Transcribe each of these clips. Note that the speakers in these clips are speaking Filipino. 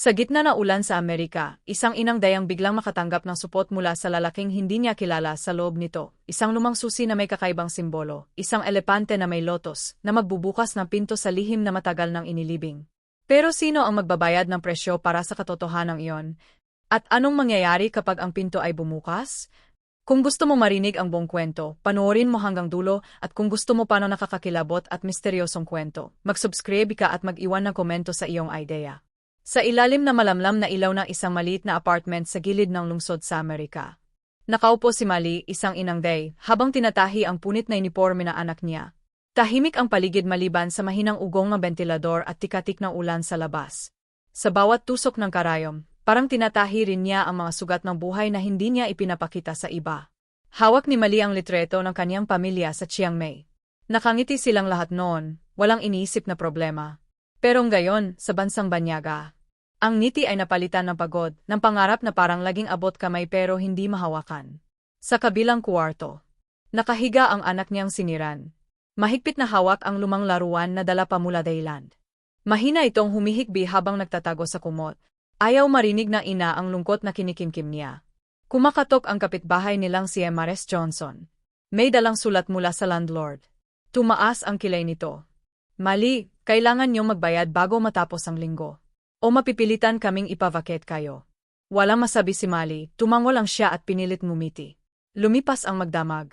Sa gitna na ulan sa Amerika, isang inang dayang biglang makatanggap ng supot mula sa lalaking hindi niya kilala sa loob nito. Isang lumang susi na may kakaibang simbolo, isang elepante na may lotos, na magbubukas ng pinto sa lihim na matagal ng inilibing. Pero sino ang magbabayad ng presyo para sa katotohanan iyon? At anong mangyayari kapag ang pinto ay bumukas? Kung gusto mo marinig ang buong kwento, panoorin mo hanggang dulo at kung gusto mo paano nakakakilabot at misteryosong kwento, mag-subscribe ka at mag-iwan ng komento sa iyong idea. Sa ilalim na malamlam na ilaw ng isang maliit na apartment sa gilid ng lungsod sa Amerika. Nakaupo si Mali, isang inang day, habang tinatahi ang punit na uniforme na anak niya. Tahimik ang paligid maliban sa mahinang ugong ng ventilador at tikatik ng ulan sa labas. Sa bawat tusok ng karayom, parang tinatahi rin niya ang mga sugat ng buhay na hindi niya ipinapakita sa iba. Hawak ni Mali ang litreto ng kaniyang pamilya sa Chiang Mai. Nakangiti silang lahat noon, walang iniisip na problema. Pero ngayon, sa bansang Banyaga, ang ngiti ay napalitan ng pagod, ng pangarap na parang laging abot kamay pero hindi mahawakan. Sa kabilang kuwarto, nakahiga ang anak niyang siniran. Mahigpit na hawak ang lumang laruan na dala pa mula Dayland. Mahina itong humihikbi habang nagtatago sa kumot. Ayaw marinig ng ina ang lungkot na kinikimkim niya. Kumakatok ang kapitbahay nilang si Emares Johnson. May dalang sulat mula sa landlord. Tumaas ang kilay nito. Mali, kailangan niyong magbayad bago matapos ang linggo. O mapipilitan kaming ipavaket kayo. Walang masabi si Mali, tumango lang siya at pinilit ngumiti. Lumipas ang magdamag.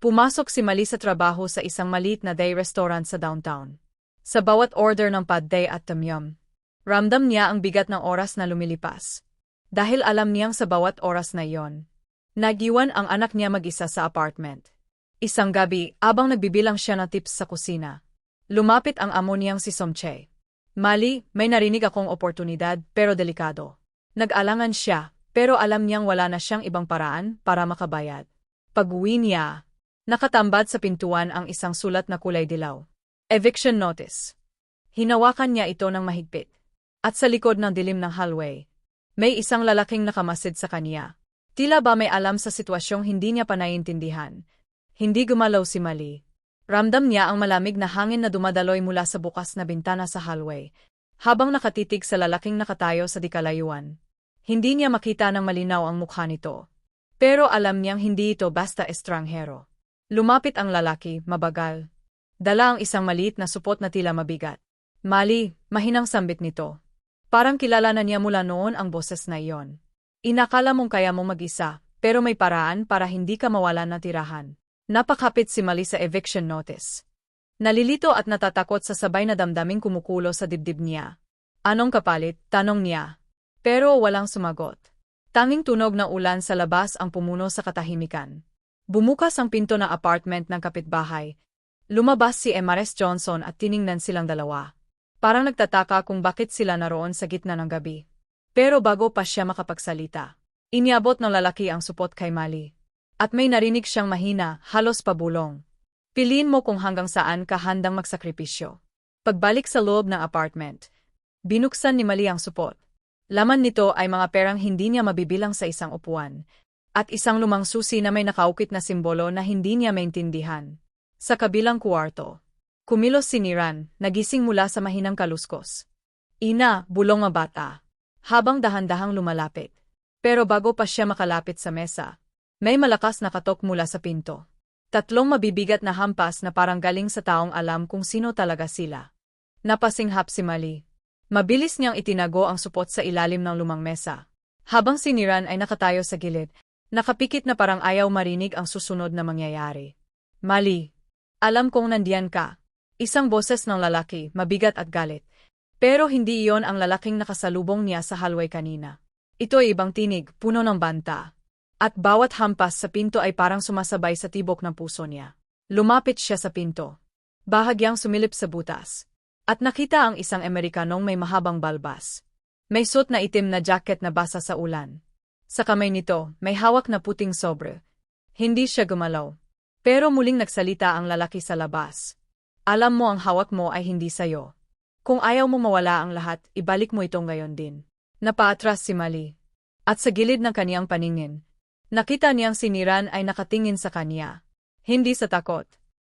Pumasok si Mali sa trabaho sa isang maliit na day restaurant sa downtown. Sa bawat order ng pad day at tamyam, ramdam niya ang bigat ng oras na lumilipas. Dahil alam niyang sa bawat oras na iyon, nagiwan ang anak niya mag-isa sa apartment. Isang gabi, abang nagbibilang siya ng tips sa kusina, lumapit ang amo niyang si Somche. Mali, may narinig akong oportunidad pero delikado. Nag-alangan siya, pero alam niyang wala na siyang ibang paraan para makabayad. Pag-uwi niya, nakatambad sa pintuan ang isang sulat na kulay dilaw. Eviction notice. Hinawakan niya ito ng mahigpit. At sa likod ng dilim ng hallway, may isang lalaking nakamasid sa kanya. Tila ba may alam sa sitwasyong hindi niya pa naiintindihan. Hindi gumalaw si Mali, Ramdam niya ang malamig na hangin na dumadaloy mula sa bukas na bintana sa hallway, habang nakatitig sa lalaking nakatayo sa dikalayuan. Hindi niya makita ng malinaw ang mukha nito. Pero alam niyang hindi ito basta estranghero. Lumapit ang lalaki, mabagal. Dala ang isang maliit na supot na tila mabigat. Mali, mahinang sambit nito. Parang kilala na niya mula noon ang boses na iyon. Inakala mong kaya mong mag-isa, pero may paraan para hindi ka mawalan ng tirahan. Napakapit si Mali sa eviction notice. Nalilito at natatakot sa sabay na damdaming kumukulo sa dibdib niya. Anong kapalit? Tanong niya. Pero walang sumagot. Tanging tunog ng ulan sa labas ang pumuno sa katahimikan. Bumukas ang pinto ng apartment ng kapitbahay. Lumabas si Emares Johnson at tiningnan silang dalawa. Parang nagtataka kung bakit sila naroon sa gitna ng gabi. Pero bago pa siya makapagsalita, iniabot ng lalaki ang supot kay Mali. At may narinig siyang mahina, halos pabulong. Piliin mo kung hanggang saan ka handang magsakripisyo. Pagbalik sa loob ng apartment, binuksan ni Mali ang supot. Laman nito ay mga perang hindi niya mabibilang sa isang upuan, at isang lumang susi na may nakaukit na simbolo na hindi niya maintindihan. Sa kabilang kuwarto, kumilos si Niran, nagising mula sa mahinang kaluskos. Ina, bulong mabata. Habang dahan-dahang lumalapit. Pero bago pa siya makalapit sa mesa, may malakas na katok mula sa pinto. Tatlong mabibigat na hampas na parang galing sa taong alam kung sino talaga sila. Napasinghap si Mali. Mabilis niyang itinago ang supot sa ilalim ng lumang mesa. Habang si Niran ay nakatayo sa gilid, nakapikit na parang ayaw marinig ang susunod na mangyayari. Mali. Alam kong nandiyan ka. Isang boses ng lalaki, mabigat at galit. Pero hindi iyon ang lalaking nakasalubong niya sa hallway kanina. Ito ay ibang tinig, puno ng banta. At bawat hampas sa pinto ay parang sumasabay sa tibok ng puso niya. Lumapit siya sa pinto. Bahagyang sumilip sa butas. At nakita ang isang Amerikanong may mahabang balbas. May suot na itim na jacket na basa sa ulan. Sa kamay nito, may hawak na puting sobre. Hindi siya gumalaw. Pero muling nagsalita ang lalaki sa labas. Alam mo ang hawak mo ay hindi sayo. Kung ayaw mo mawala ang lahat, ibalik mo ito ngayon din. Napaatras si Mali. At sa gilid ng kaniyang paningin, Nakita niyang siniran ay nakatingin sa kanya. Hindi sa takot,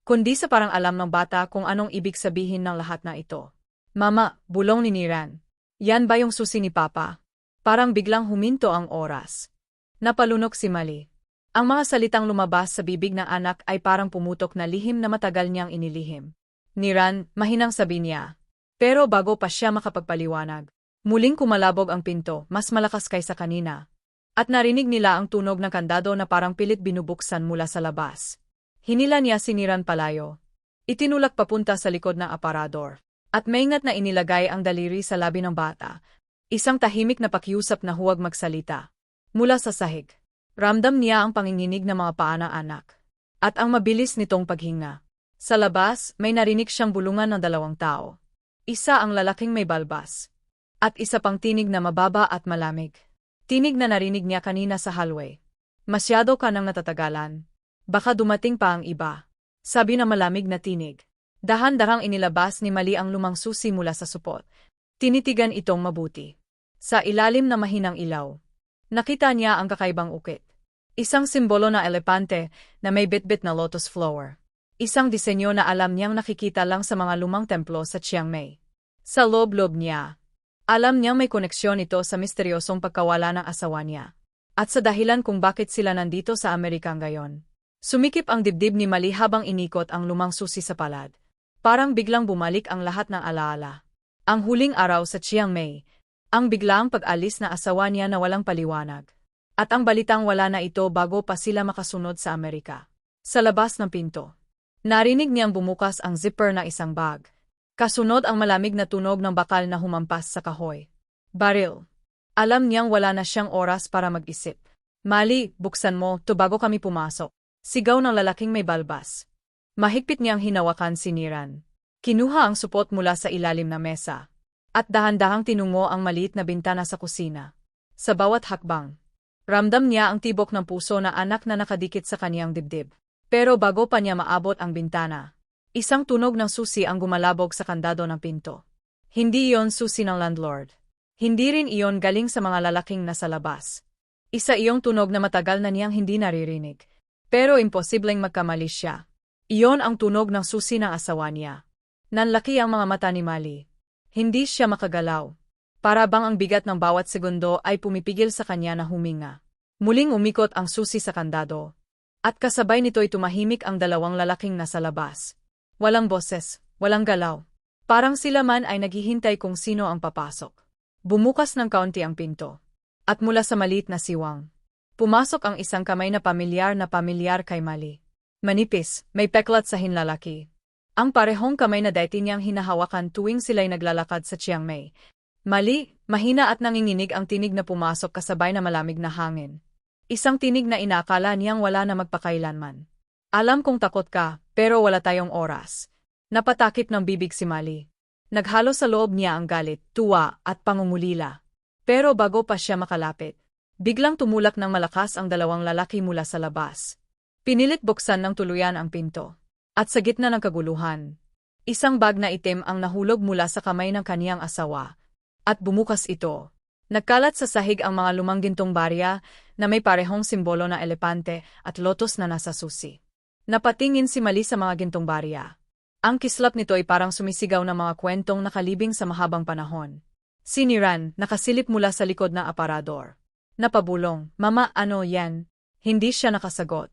kundi sa parang alam ng bata kung anong ibig sabihin ng lahat na ito. Mama, bulong ni Niran. Yan ba yung susi ni Papa? Parang biglang huminto ang oras. Napalunok si Mali. Ang mga salitang lumabas sa bibig ng anak ay parang pumutok na lihim na matagal niyang inilihim. Niran, mahinang sabi niya. Pero bago pa siya makapagpaliwanag, muling kumalabog ang pinto, mas malakas kaysa kanina. At narinig nila ang tunog ng kandado na parang pilit binubuksan mula sa labas. Hinila niya si Niran palayo. Itinulak papunta sa likod ng aparador. At maingat na inilagay ang daliri sa labi ng bata. Isang tahimik na pakiusap na huwag magsalita. Mula sa sahig. Ramdam niya ang panginginig ng mga paa ng anak. At ang mabilis nitong paghinga. Sa labas, may narinig siyang bulungan ng dalawang tao. Isa ang lalaking may balbas. At isa pang tinig na mababa at malamig. Tinig na narinig niya kanina sa hallway. Masyado ka nang natatagalan. Baka dumating pa ang iba. Sabi na malamig na tinig. Dahan-darang inilabas ni Mali ang lumang susi mula sa supot. Tinitigan itong mabuti. Sa ilalim na mahinang ilaw. Nakita niya ang kakaibang ukit. Isang simbolo na elepante na may bitbit na lotus flower. Isang disenyo na alam niyang nakikita lang sa mga lumang templo sa Chiang Mai. Sa loob-loob niya, alam niyang may koneksyon ito sa misteryosong pagkawala ng asawa niya. At sa dahilan kung bakit sila nandito sa Amerika ngayon. Sumikip ang dibdib ni Mali habang inikot ang lumang susi sa palad. Parang biglang bumalik ang lahat ng alaala. Ang huling araw sa Chiang Mai, ang biglang pag-alis na asawa niya na walang paliwanag. At ang balitang wala na ito bago pa sila makasunod sa Amerika. Sa labas ng pinto. Narinig niyang bumukas ang zipper na isang bag. Kasunod ang malamig na tunog ng bakal na humampas sa kahoy. Baril. Alam niyang wala na siyang oras para mag-isip. Mali, buksan mo, to bago kami pumasok. Sigaw ng lalaking may balbas. Mahigpit niyang hinawakan si Niran. Kinuha ang supot mula sa ilalim na mesa at dahan-dahang tinungo ang maliit na bintana sa kusina. Sa bawat hakbang, ramdam niya ang tibok ng puso na anak na nakadikit sa kaniyang dibdib. Pero bago pa niya maabot ang bintana, isang tunog ng susi ang gumalabog sa kandado ng pinto. Hindi iyon susi ng landlord. Hindi rin iyon galing sa mga lalaking nasa labas. Isa iyong tunog na matagal na niyang hindi naririnig. Pero imposibleng magkamali siya. Iyon ang tunog ng susi ng asawa niya. Nanlaki ang mga mata ni Mali. Hindi siya makagalaw. Para bang ang bigat ng bawat segundo ay pumipigil sa kanya na huminga. Muling umikot ang susi sa kandado. At kasabay nito'y tumahimik ang dalawang lalaking nasa labas. Walang boses, walang galaw. Parang sila man ay naghihintay kung sino ang papasok. Bumukas ng kaunti ang pinto. At mula sa maliit na siwang. Pumasok ang isang kamay na pamilyar na pamilyar kay Mali. Manipis, may peklat sa hinlalaki. Ang parehong kamay na dati niyang hinahawakan tuwing sila'y naglalakad sa Chiang Mai. Mali, mahina at nanginginig ang tinig na pumasok kasabay na malamig na hangin. Isang tinig na inakala niyang wala na magpakailanman. Alam kong takot ka, pero wala tayong oras. Napatakip ng bibig si Mali. Naghalo sa loob niya ang galit, tuwa, at pangungulila. Pero bago pa siya makalapit, biglang tumulak ng malakas ang dalawang lalaki mula sa labas. Pinilit buksan ng tuluyan ang pinto. At sa gitna ng kaguluhan, isang bag na itim ang nahulog mula sa kamay ng kaniyang asawa. At bumukas ito. Nagkalat sa sahig ang mga lumang gintong barya na may parehong simbolo na elepante at lotos na nasa susi. Napatingin si Mali sa mga gintong barya. Ang kislap nito ay parang sumisigaw ng mga kwentong nakalibing sa mahabang panahon. Siniran, nakasilip mula sa likod ng aparador. Napabulong, Mama, ano yan? Hindi siya nakasagot.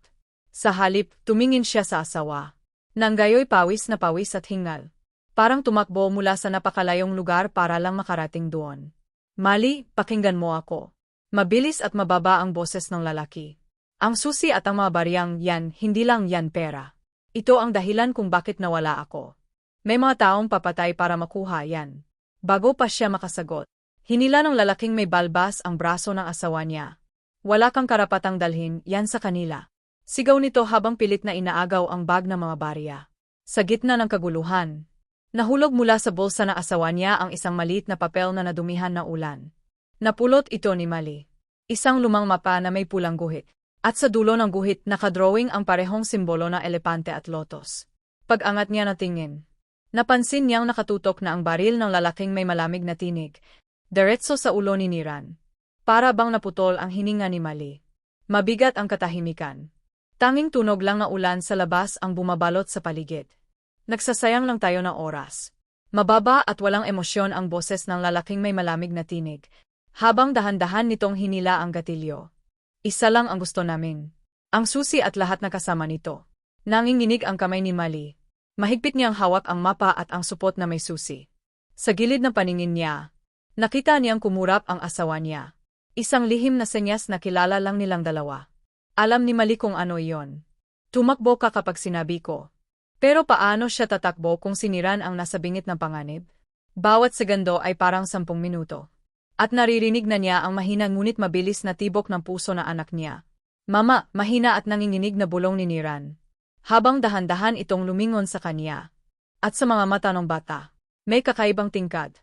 Sa halip, tumingin siya sa asawa. Nanggayoy pawis na pawis at hingal. Parang tumakbo mula sa napakalayong lugar para lang makarating doon. Mali, pakinggan mo ako. Mabilis at mababa ang boses ng lalaki. Ang susi at ang mga bariyang yan, hindi lang yan pera. Ito ang dahilan kung bakit nawala ako. May mga taong papatay para makuha yan. Bago pa siya makasagot, hinila ng lalaking may balbas ang braso ng asawa niya. Wala kang karapatang dalhin yan sa kanila. Sigaw nito habang pilit na inaagaw ang bag ng mga barya. Sa gitna ng kaguluhan, nahulog mula sa bulsa ng asawa niya ang isang maliit na papel na nadumihan na ulan. Napulot ito ni Mali. Isang lumang mapa na may pulang guhit. At sa dulo ng guhit nakadrawing ang parehong simbolo na elepante at lotos. Pag-angat niya na tingin, napansin niyang nakatutok na ang baril ng lalaking may malamig na tinig, diretso sa ulo ni Niran. Para bang naputol ang hininga ni Mali. Mabigat ang katahimikan. Tanging tunog lang na ulan sa labas ang bumabalot sa paligid. Nagsasayang lang tayo ng oras. Mababa at walang emosyon ang boses ng lalaking may malamig na tinig. Habang dahan-dahan nitong hinila ang gatilyo. Isa lang ang gusto namin. Ang susi at lahat na kasama nito. Nanginginig ang kamay ni Mali. Mahigpit niyang hawak ang mapa at ang supot na may susi. Sa gilid ng paningin niya, nakita niyang kumurap ang asawa niya. Isang lihim na senyas na kilala lang nilang dalawa. Alam ni Mali kung ano iyon. Tumakbo ka kapag sinabi ko. Pero paano siya tatakbo kung siniran ang nasa bingit ng panganib? Bawat segundo ay parang sampung minuto. At naririnig na niya ang mahina ngunit mabilis na tibok ng puso na anak niya. Mama, mahina at nanginginig na bulong ni Niran. Habang dahan-dahan itong lumingon sa kanya. At sa mga mata ng bata, may kakaibang tingkad.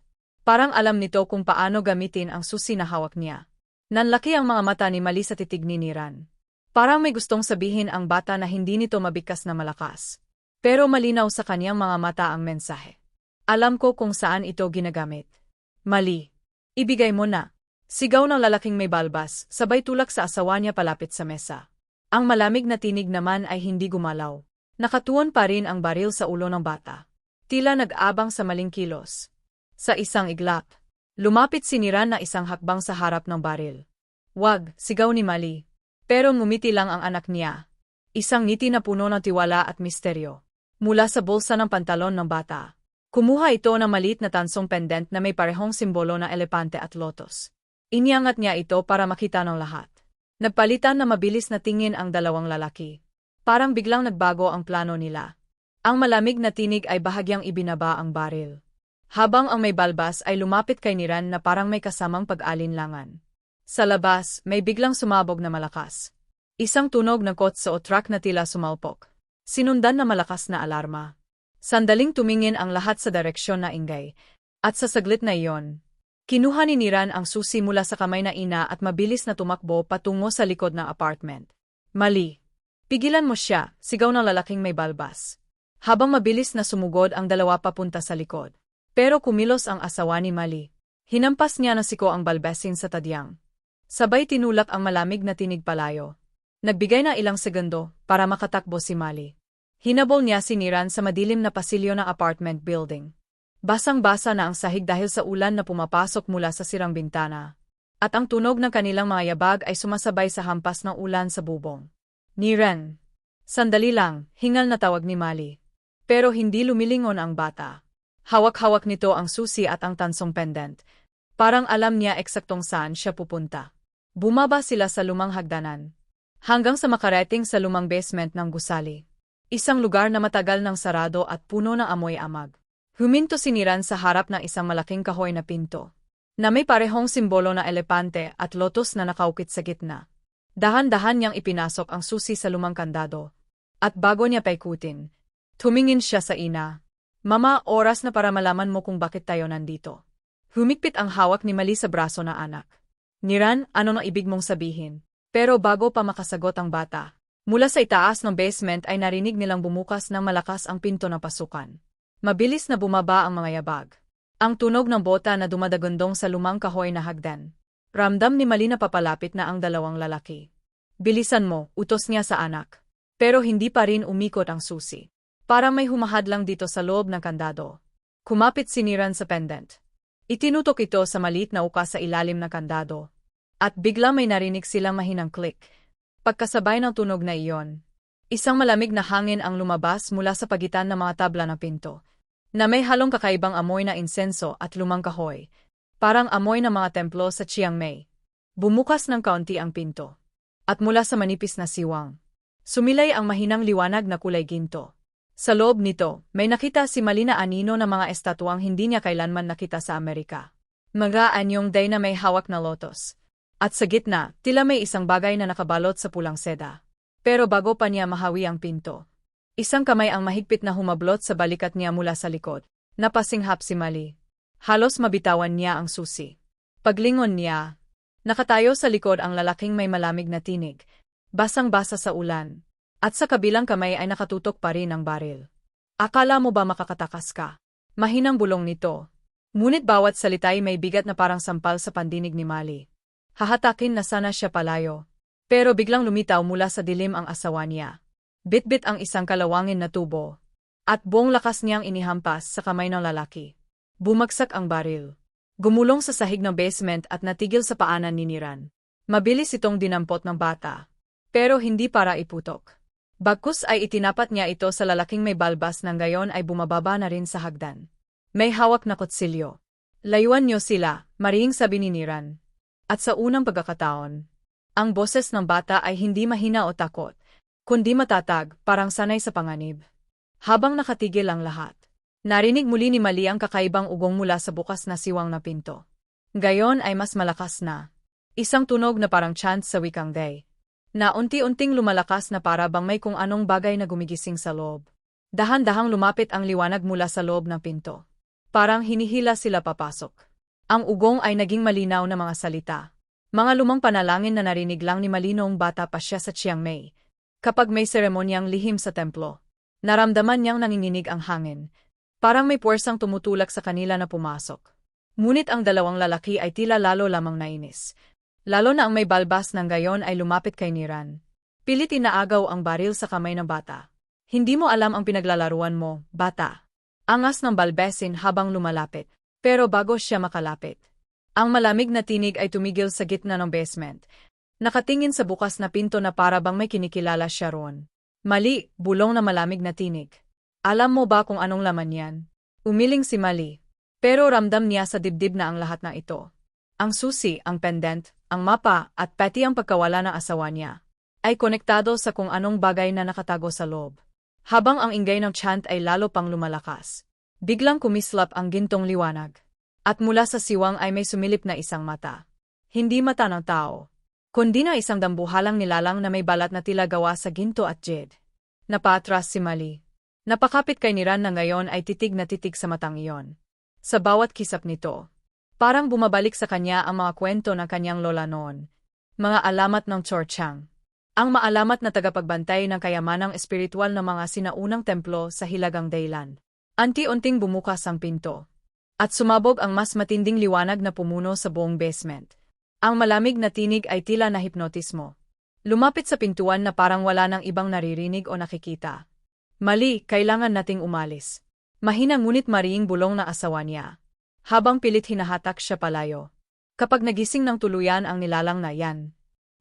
Parang alam nito kung paano gamitin ang susi na hawak niya. Nanlaki ang mga mata ni Mali sa titig ni Niran. Parang may gustong sabihin ang bata na hindi nito mabigkas na malakas. Pero malinaw sa kanyang mga mata ang mensahe. Alam ko kung saan ito ginagamit. Mali. Ibigay mo na. Sigaw ng lalaking may balbas, sabay tulak sa asawa niya palapit sa mesa. Ang malamig na tinig naman ay hindi gumalaw. Nakatuon pa rin ang baril sa ulo ng bata. Tila nag-abang sa maling kilos. Sa isang iglap, lumapit siniran na isang hakbang sa harap ng baril. Wag, sigaw ni Mali. Pero ngumiti lang ang anak niya. Isang ngiti na puno ng tiwala at misteryo mula sa bulsa ng pantalon ng bata. Kumuha ito ng maliit na tansong pendant na may parehong simbolo na elepante at lotos. Iniangat niya ito para makita ng lahat. Nagpalitan na mabilis na tingin ang dalawang lalaki. Parang biglang nagbago ang plano nila. Ang malamig na tinig ay bahagyang ibinaba ang baril. Habang ang may balbas ay lumapit kay Niran na parang may kasamang pag-alinlangan. Sa labas, may biglang sumabog na malakas. Isang tunog ng kotse o truck na tila sumalpok. Sinundan na malakas na alarma. Sandaling tumingin ang lahat sa direksyon na ingay. At sa saglit na iyon, kinuha ni Niran ang susi mula sa kamay na ina at mabilis na tumakbo patungo sa likod ng apartment. Mali. Pigilan mo siya, sigaw ng lalaking may balbas. Habang mabilis na sumugod ang dalawa papunta sa likod. Pero kumilos ang asawa ni Mali. Hinampas niya ng siko ang balbesin sa tadyang. Sabay tinulak ang malamig na tinig palayo. Nagbigay na ilang segundo para makatakbo si Mali. Hinabol niya si Niran sa madilim na pasilyo ng apartment building. Basang-basa na ang sahig dahil sa ulan na pumapasok mula sa sirang bintana. At ang tunog ng kanilang mga yabag ay sumasabay sa hampas ng ulan sa bubong. Niran. Sandali lang, hingal na tawag ni Mali. Pero hindi lumilingon ang bata. Hawak-hawak nito ang susi at ang tansong pendant. Parang alam niya eksaktong saan siya pupunta. Bumaba sila sa lumang hagdanan. Hanggang sa makarating sa lumang basement ng gusali. Isang lugar na matagal ng sarado at puno ng amoy amag. Huminto siniran sa harap ng isang malaking kahoy na pinto, na may parehong simbolo na elepante at lotos na nakaukit sa gitna. Dahan-dahan niyang ipinasok ang susi sa lumang kandado. At bago niya paikutin, tumingin siya sa ina. Mama, oras na para malaman mo kung bakit tayo nandito. Humikpit ang hawak ni Mali sa braso na anak. Niran, ano nang ibig mong sabihin? Pero bago pa makasagot ang bata, Mula sa itaas ng basement ay narinig nilang bumukas ng malakas ang pinto ng pasukan. Mabilis na bumaba ang mga yabag. Ang tunog ng bota na dumadagundong sa lumang kahoy na hagdan. Ramdam ni Mali na papalapit na ang dalawang lalaki. Bilisan mo, utos niya sa anak. Pero hindi pa rin umikot ang susi. Para may humahad lang dito sa loob ng kandado. Kumapit siniran sa pendant. Itinutok ito sa maliit na uka sa ilalim ng kandado. At bigla may narinig silang mahinang click. Pagkasabay ng tunog na iyon, isang malamig na hangin ang lumabas mula sa pagitan ng mga tabla ng pinto, na may halong kakaibang amoy na insenso at lumang kahoy, parang amoy ng mga templo sa Chiang Mai. Bumukas ng kaunti ang pinto. At mula sa manipis na siwang, sumilay ang mahinang liwanag na kulay ginto. Sa loob nito, may nakita si Malina Anino na mga estatwang hindi niya kailanman nakita sa Amerika. Mga anyong day na may hawak na lotos, at sa gitna, tila may isang bagay na nakabalot sa pulang seda. Pero bago pa niya mahawi ang pinto, isang kamay ang mahigpit na humablot sa balikat niya mula sa likod. Napasinghap si Mali. Halos mabitawan niya ang susi. Paglingon niya, nakatayo sa likod ang lalaking may malamig na tinig, basang-basa sa ulan, at sa kabilang kamay ay nakatutok pa rin ang baril. Akala mo ba makakatakas ka? Mahinang bulong nito. Ngunit bawat salitay may bigat na parang sampal sa pandinig ni Mali. Hahatakin na sana siya palayo. Pero biglang lumitaw mula sa dilim ang asawa niya. Bitbit ang isang kalawangin na tubo. At buong lakas niyang inihampas sa kamay ng lalaki. Bumagsak ang baril. Gumulong sa sahig ng basement at natigil sa paanan ni Niran. Mabilis itong dinampot ng bata. Pero hindi para iputok. Bagkus ay itinapat niya ito sa lalaking may balbas nang gayon ay bumababa na rin sa hagdan. May hawak na kutsilyo. Layuan niyo sila, mariing sabi ni Niran. At sa unang pagkakataon, ang boses ng bata ay hindi mahina o takot, kundi matatag, parang sanay sa panganib. Habang nakatigil ang lahat, narinig muli ni Mali ang kakaibang ugong mula sa bukas na siwang na pinto. Gayon ay mas malakas na. Isang tunog na parang chant sa wikang day. Na unti-unting lumalakas na para bang may kung anong bagay na gumigising sa loob. Dahan-dahang lumapit ang liwanag mula sa loob ng pinto. Parang hinihila sila papasok. Ang ugong ay naging malinaw na mga salita. Mga lumang panalangin na narinig lang ni Malinong bata pa siya sa Chiang Mai. Kapag may seremonyang lihim sa templo, naramdaman niyang nanginginig ang hangin. Parang may puwersang tumutulak sa kanila na pumasok. Ngunit ang dalawang lalaki ay tila lalo lamang nainis. Lalo na ang may balbas ng gayon ay lumapit kay Niran. Pilit inaagaw ang baril sa kamay ng bata. Hindi mo alam ang pinaglalaruan mo, bata. Angas ng balbesin habang lumalapit. Pero bago siya makalapit, ang malamig na tinig ay tumigil sa gitna ng basement. Nakatingin sa bukas na pinto na para bang may kinikilala siya roon. Mali, bulong na malamig na tinig. Alam mo ba kung anong laman yan? Umiling si Mali. Pero ramdam niya sa dibdib na ang lahat na ito. Ang susi, ang pendant, ang mapa, at pati ang pagkawala ng asawa niya ay konektado sa kung anong bagay na nakatago sa loob. Habang ang ingay ng chant ay lalo pang lumalakas, biglang kumislap ang gintong liwanag. At mula sa siwang ay may sumilip na isang mata. Hindi mata ng tao, kundi na isang dambuhalang nilalang na may balat na tila gawa sa ginto at jed. Napatras si Mali. Napakapit kay Niran na ngayon ay titig na titig sa matang iyon. Sa bawat kisap nito, parang bumabalik sa kanya ang mga kwento ng kanyang lola noon. Mga alamat ng Chorchang. Ang maalamat na tagapagbantay ng kayamanang espiritual ng mga sinaunang templo sa Hilagang Daylan. Anti-unting bumukas ang pinto. At sumabog ang mas matinding liwanag na pumuno sa buong basement. Ang malamig na tinig ay tila na hipnotismo. Lumapit sa pintuan na parang wala nang ibang naririnig o nakikita. Mali, kailangan nating umalis. Mahina ngunit mariing bulong na asawa niya. Habang pilit hinahatak siya palayo. Kapag nagising ng tuluyan ang nilalang na yan,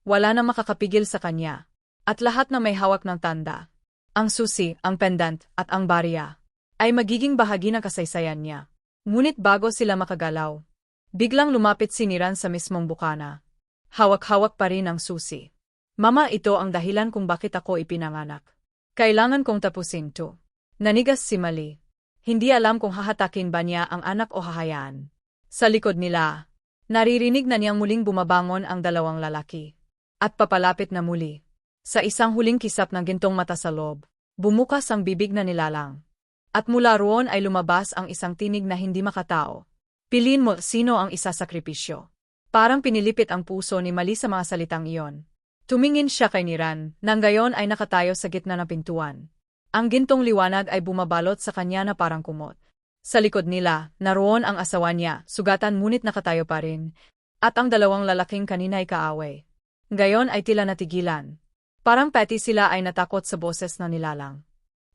wala na makakapigil sa kanya. At lahat na may hawak ng tanda, ang susi, ang pendant, at ang barya, ay magiging bahagi ng kasaysayan niya. Ngunit bago sila makagalaw, biglang lumapit si Niran sa mismong bukana. Hawak-hawak pa rin ang susi. Mama, ito ang dahilan kung bakit ako ipinanganak. Kailangan kong tapusin to. Nanigas si Mali. Hindi alam kung hahatakin ba niya ang anak o hahayaan. Sa likod nila, naririnig na niyang muling bumabangon ang dalawang lalaki. At papalapit na muli. Sa isang huling kisap ng gintong mata sa loob, bumukas ang bibig na nilalang. At mula roon ay lumabas ang isang tinig na hindi makatao. Pilin mo sino ang isasakripisyo. Parang pinilipit ang puso ni Mali sa mga salitang iyon. Tumingin siya kay Niran, nang gayon ay nakatayo sa gitna ng pintuan. Ang gintong liwanag ay bumabalot sa kanya na parang kumot. Sa likod nila, naroon ang asawa niya, sugatan ngunit nakatayo pa rin. At ang dalawang lalaking kanina ay kaaway. Gayon ay tila natigilan. Parang peti sila ay natakot sa boses na nilalang.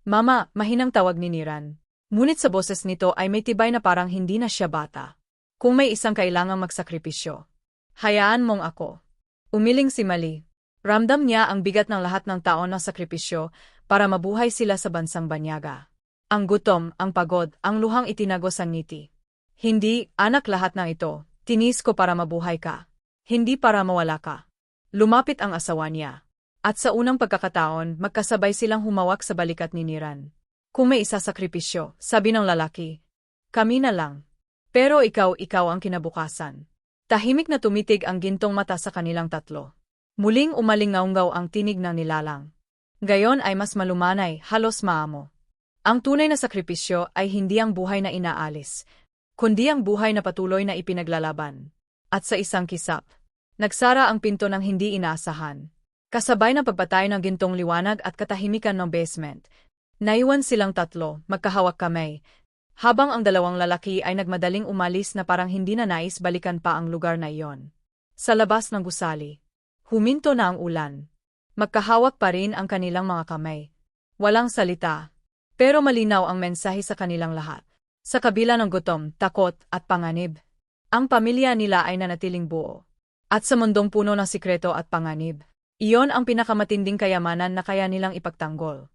Mama, mahinang tawag ni Niran. Ngunit sa boses nito ay may tibay na parang hindi na siya bata. Kung may isang kailangang magsakripisyo. Hayaan mong ako. Umiling si Mali. Ramdam niya ang bigat ng lahat ng taon ng sakripisyo para mabuhay sila sa bansang banyaga. Ang gutom, ang pagod, ang luhang itinago sa ngiti. Hindi, anak lahat ng ito, tinis ko para mabuhay ka. Hindi para mawala ka. Lumapit ang asawa niya. At sa unang pagkakataon, magkasabay silang humawak sa balikat ni Niran. Kung may isasakripisyo, sabi ng lalaki. Kami na lang. Pero ikaw, ikaw ang kinabukasan. Tahimik na tumitig ang gintong mata sa kanilang tatlo. Muling umalingaunggaw ang tinig ng nilalang. Gayon ay mas malumanay, halos maamo. Ang tunay na sakripisyo ay hindi ang buhay na inaalis, kundi ang buhay na patuloy na ipinaglalaban. At sa isang kisap, nagsara ang pinto ng hindi inaasahan. Kasabay ng pagpatay ng gintong liwanag at katahimikan ng basement, naiwan silang tatlo, magkahawak kamay, habang ang dalawang lalaki ay nagmadaling umalis na parang hindi na nais balikan pa ang lugar na iyon. Sa labas ng gusali, huminto na ang ulan. Magkahawak pa rin ang kanilang mga kamay. Walang salita, pero malinaw ang mensahe sa kanilang lahat. Sa kabila ng gutom, takot, at panganib. Ang pamilya nila ay nanatiling buo. At sa mundong puno ng sikreto at panganib. Iyon ang pinakamatinding kayamanan na kaya nilang ipagtanggol.